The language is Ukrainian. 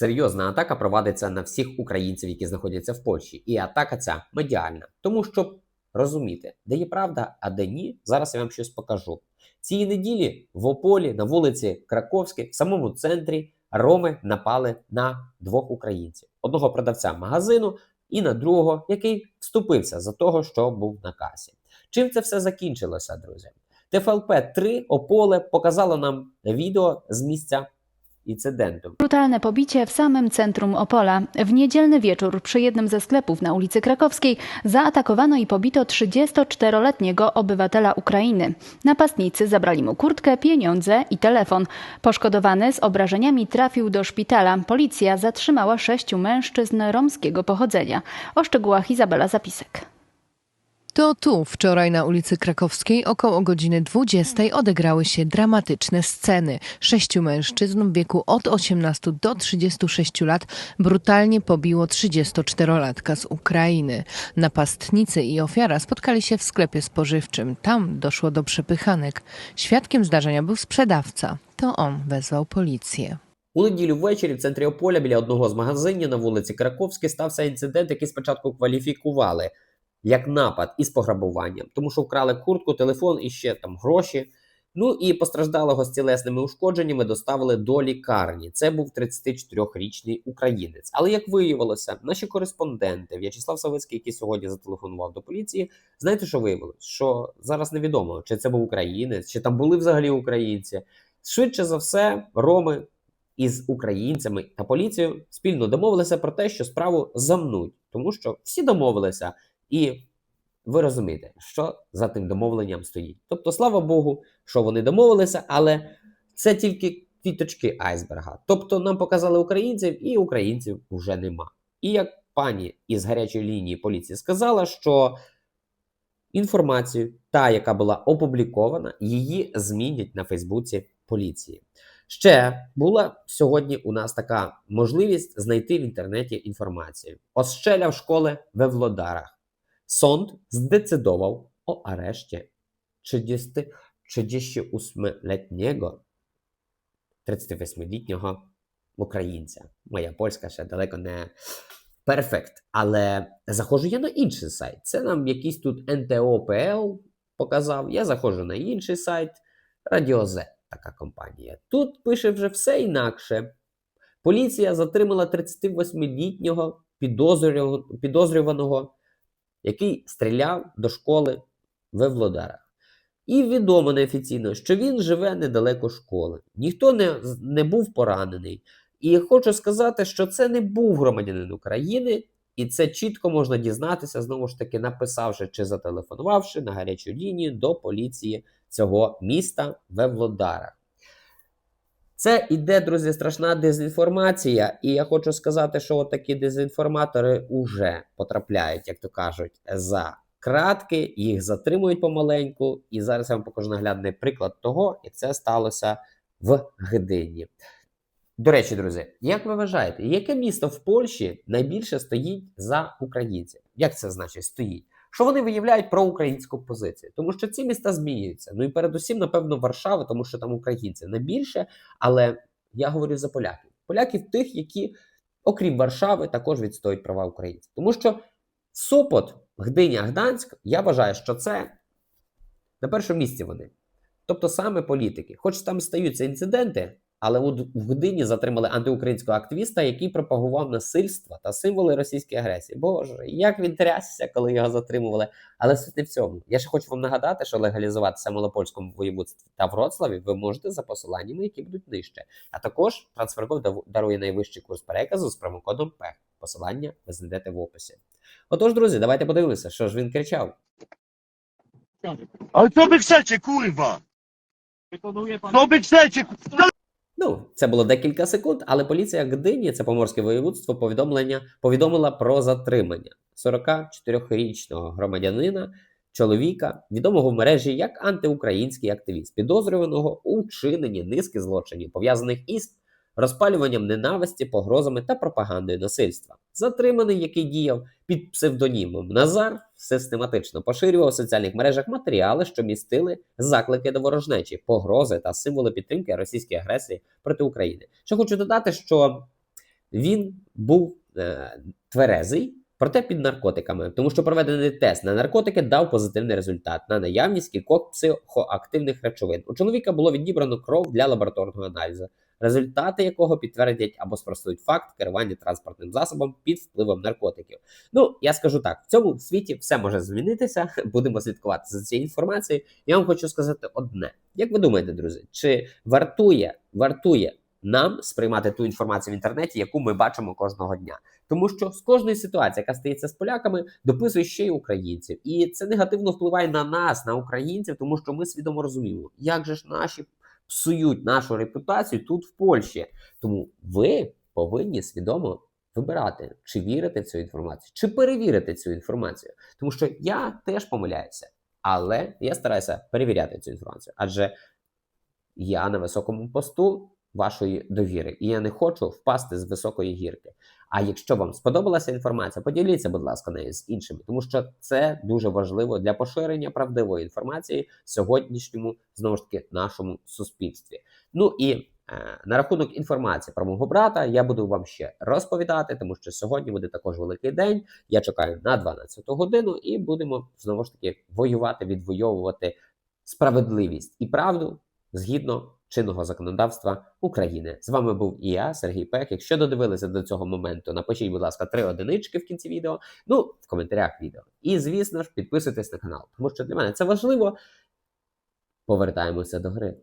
серйозна атака провадиться на всіх українців, які знаходяться в Польщі. І атака ця медіальна. Тому щоб розуміти, де є правда, а де ні, зараз я вам щось покажу. Цієї неділі в Ополі на вулиці Краковській, в самому центрі, роми напали на двох українців: одного продавця магазину і на другого, який вступився за того, що був на касі. Чим це все закінчилося, друзі? ТФЛП 3 Ополе показало нам відео з місця incydentu. Brutalne pobicie w samym centrum Opola. W niedzielny wieczór przy jednym ze sklepów na ulicy Krakowskiej zaatakowano i pobito 34-letniego obywatela Ukrainy. Napastnicy zabrali mu kurtkę, pieniądze i telefon. Poszkodowany z obrażeniami trafił do szpitala. Policja zatrzymała sześciu mężczyzn romskiego pochodzenia. O szczegółach Izabela Zapisek. To tu, wczoraj na ulicy Krakowskiej, około godziny 20 odegrały się dramatyczne sceny. Sześciu mężczyzn w wieku od 18 do 36 lat brutalnie pobiło 34-latka z Ukrainy. Napastnicy i ofiara spotkali się w sklepie spożywczym. Tam doszło do przepychanek. Świadkiem zdarzenia był sprzedawca. To on wezwał policję. У неділю ввечері в центрі Ополя біля одного з магазинів на вулиці Краковській стався інцидент, який спочатку кваліфікували як напад із пограбуванням, тому що вкрали куртку, телефон і ще там гроші. Ну і постраждалого з тілесними ушкодженнями доставили до лікарні. Це був 34-річний українець. Але як виявилося, наші кореспонденти В'ячеслав Савицький, який сьогодні зателефонував до поліції, знаєте, що виявилось? Що зараз невідомо, чи це був українець, чи там були взагалі українці. Швидше за все, роми із українцями та поліцією спільно домовилися про те, що справу замнуть, тому що всі домовилися, і ви розумієте, що за тим домовленням стоїть. Тобто, слава Богу, що вони домовилися, але це тільки квіточки айсберга. Тобто, нам показали українців, і українців вже нема. І як пані із гарячої лінії поліції сказала, що інформацію, та, яка була опублікована, її змінять на Фейсбуці поліції. Ще була сьогодні у нас така можливість знайти в інтернеті інформацію. Острzeляв школи ve Влодарах. Sąd zdecydował o areszcie 30, 38-letniego, 38-літнього українця. Моя польська ще далеко не перфект. Але заходжу я на інший сайт. Це нам якийсь тут НТОПЛ показав. Я заходжу на інший сайт Радіозе, така компанія. Тут пише вже все інакше. Поліція затримала 38-літнього підозрюваного, підозрюваного, який стріляв до школи в Евлодарах. І відомо неофіційно, що він живе недалеко школи. Ніхто не, не був поранений. І хочу сказати, що це не був громадянин України, і це чітко можна дізнатися, знову ж таки, написавши чи зателефонувавши на гарячу лінію до поліції цього міста в Евлодарах. Це іде, друзі, страшна дезінформація, і я хочу сказати, що такі дезінформатори вже потрапляють, як то кажуть, за кратки, їх затримують помаленьку. І зараз я вам покажу наглядний приклад того, як це сталося в Гдині. До речі, друзі, як ви вважаєте, яке місто в Польщі найбільше стоїть за українців? Як це значить стоїть? Що вони виявляють про українську позицію? Тому що ці міста змінюються. Ну і передусім, напевно, Варшава, тому що там українці найбільше. Але я говорю за поляків. Поляків тих, які, окрім Варшави, також відстоюють права українців. Тому що Сопот, Гдиня, Гданськ, я вважаю, що це на першому місці вони. Тобто саме політики. Хоч там стаються інциденти, але от в Гдині затримали антиукраїнського активіста, який пропагував насильство та символи російської агресії. Боже, як він трясся, коли його затримували. Але суть не в цьому. Я ще хочу вам нагадати, що легалізуватися в Малопольському воєводстві та Вроцлаві ви можете за посиланнями, які будуть нижче. А також трансферкод дарує найвищий курс переказу з промокодом ПЕХ. Посилання ви знайдете в описі. Отож, друзі, давайте подивимося, що ж він кричав. Ale co wy chcecie, kurwa? Co wy chcecie? kurwa? Ну, це було декілька секунд, але поліція Гдині, це поморське воєводство, повідомлення повідомила про затримання 44-річного громадянина, чоловіка, відомого в мережі як антиукраїнський активіст, підозрюваного у вчиненні низки злочинів, пов'язаних із розпалюванням ненависті, погрозами та пропагандою насильства. Затриманий, який діяв під псевдонімом Назар, систематично поширював в соціальних мережах матеріали, що містили заклики до ворожнечі, погрози та символи підтримки російської агресії проти України. Ще хочу додати, що він був е, тверезий, проте під наркотиками, тому що проведений тест на наркотики дав позитивний результат на наявність кількох психоактивних речовин. У чоловіка було відібрано кров для лабораторного аналізу, результати якого підтвердять або спростують факт керування транспортним засобом під впливом наркотиків. Ну я скажу так: в цьому світі все може змінитися. Будемо слідкувати за цією інформацією. Я вам хочу сказати одне: як ви думаєте, друзі, чи вартує вартує нам сприймати ту інформацію в інтернеті, яку ми бачимо кожного дня? Тому що з кожної ситуації, яка стається з поляками, дописує ще й українців, і це негативно впливає на нас, на українців, тому що ми свідомо розуміємо, як же ж наші псують нашу репутацію тут в Польщі. Тому ви повинні свідомо вибирати, чи вірити в цю інформацію, чи перевірити цю інформацію. Тому що я теж помиляюся, але я стараюся перевіряти цю інформацію, адже я на високому посту вашої довіри, і я не хочу впасти з високої гірки. А якщо вам сподобалася інформація, поділіться, будь ласка, нею з іншими, тому що це дуже важливо для поширення правдивої інформації в сьогоднішньому знову ж таки нашому суспільстві. Ну і е, на рахунок інформації про мого брата я буду вам ще розповідати, тому що сьогодні буде також великий день. Я чекаю на 12 годину, і будемо знову ж таки воювати, відвоювати справедливість і правду згідно чинного законодавства України. З вами був і я, Сергій Пек. Якщо додивилися до цього моменту, напишіть, будь ласка, три одинички в кінці відео, ну в коментарях відео. І звісно ж, підписуйтесь на канал, тому що для мене це важливо. Повертаємося до гри.